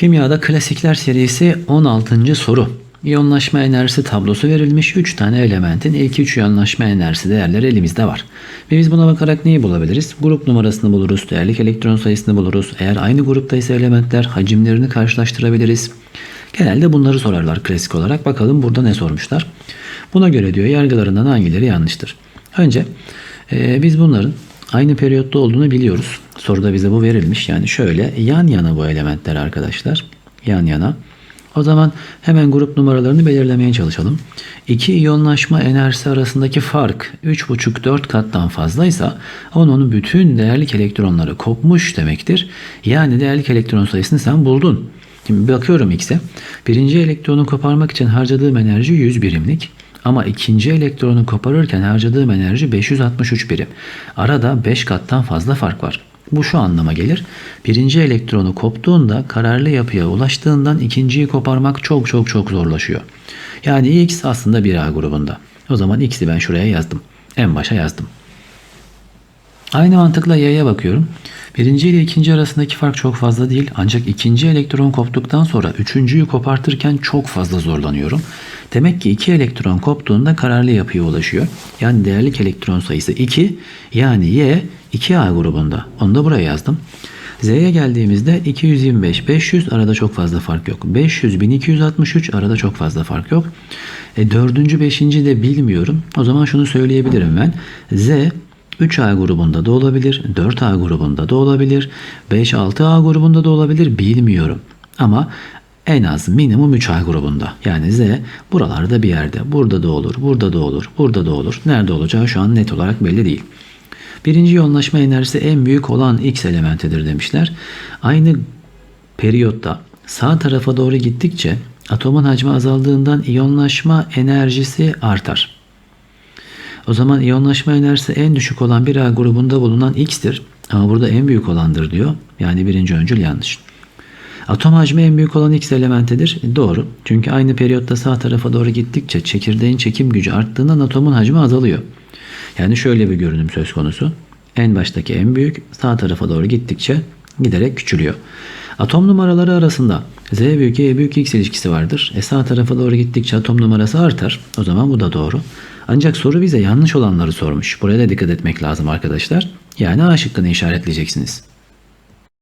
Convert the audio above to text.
Kimyada klasikler serisi 16. soru. İyonlaşma enerjisi tablosu verilmiş 3 tane elementin ilk 3 iyonlaşma enerjisi değerleri elimizde var. Ve biz buna bakarak neyi bulabiliriz? Grup numarasını buluruz, değerlik elektron sayısını buluruz. Eğer aynı gruptaysa elementler hacimlerini karşılaştırabiliriz. Genelde bunları sorarlar klasik olarak. Bakalım burada ne sormuşlar. Buna göre diyor yargılarından hangileri yanlıştır? Önce e, biz bunların aynı periyotta olduğunu biliyoruz. Soruda bize bu verilmiş. Yani şöyle yan yana bu elementler arkadaşlar. Yan yana. O zaman hemen grup numaralarını belirlemeye çalışalım. İki iyonlaşma enerjisi arasındaki fark 3,5-4 kattan fazlaysa onun bütün değerlik elektronları kopmuş demektir. Yani değerlik elektron sayısını sen buldun. Şimdi bakıyorum X'e. Birinci elektronu koparmak için harcadığım enerji 100 birimlik. Ama ikinci elektronu koparırken harcadığım enerji 563 birim. Arada 5 kattan fazla fark var. Bu şu anlama gelir. Birinci elektronu koptuğunda kararlı yapıya ulaştığından ikinciyi koparmak çok çok çok zorlaşıyor. Yani X aslında 1A grubunda. O zaman X'i ben şuraya yazdım. En başa yazdım. Aynı mantıkla Y'ye bakıyorum. Birinci ile ikinci arasındaki fark çok fazla değil. Ancak ikinci elektron koptuktan sonra üçüncüyü kopartırken çok fazla zorlanıyorum. Demek ki iki elektron koptuğunda kararlı yapıya ulaşıyor. Yani değerlik elektron sayısı 2. Yani Y 2A grubunda. Onu da buraya yazdım. Z'ye geldiğimizde 225, 500 arada çok fazla fark yok. 500, 1263 arada çok fazla fark yok. E, dördüncü, beşinci de bilmiyorum. O zaman şunu söyleyebilirim ben. Z 3A grubunda da olabilir, 4A grubunda da olabilir, 5-6A grubunda da olabilir bilmiyorum. Ama en az minimum 3A grubunda. Yani Z buralarda bir yerde. Burada da olur, burada da olur, burada da olur. Nerede olacağı şu an net olarak belli değil. Birinci yoğunlaşma enerjisi en büyük olan X elementidir demişler. Aynı periyotta sağ tarafa doğru gittikçe atomun hacmi azaldığından iyonlaşma enerjisi artar. O zaman iyonlaşma enerjisi en düşük olan bir A grubunda bulunan X'tir. Ama burada en büyük olandır diyor. Yani birinci öncül yanlış. Atom hacmi en büyük olan X elementidir. Doğru. Çünkü aynı periyotta sağ tarafa doğru gittikçe çekirdeğin çekim gücü arttığından atomun hacmi azalıyor. Yani şöyle bir görünüm söz konusu. En baştaki en büyük sağ tarafa doğru gittikçe giderek küçülüyor. Atom numaraları arasında Z büyük E büyük X ilişkisi vardır. E sağ tarafa doğru gittikçe atom numarası artar. O zaman bu da doğru. Ancak soru bize yanlış olanları sormuş. Buraya da dikkat etmek lazım arkadaşlar. Yani A şıkkını işaretleyeceksiniz.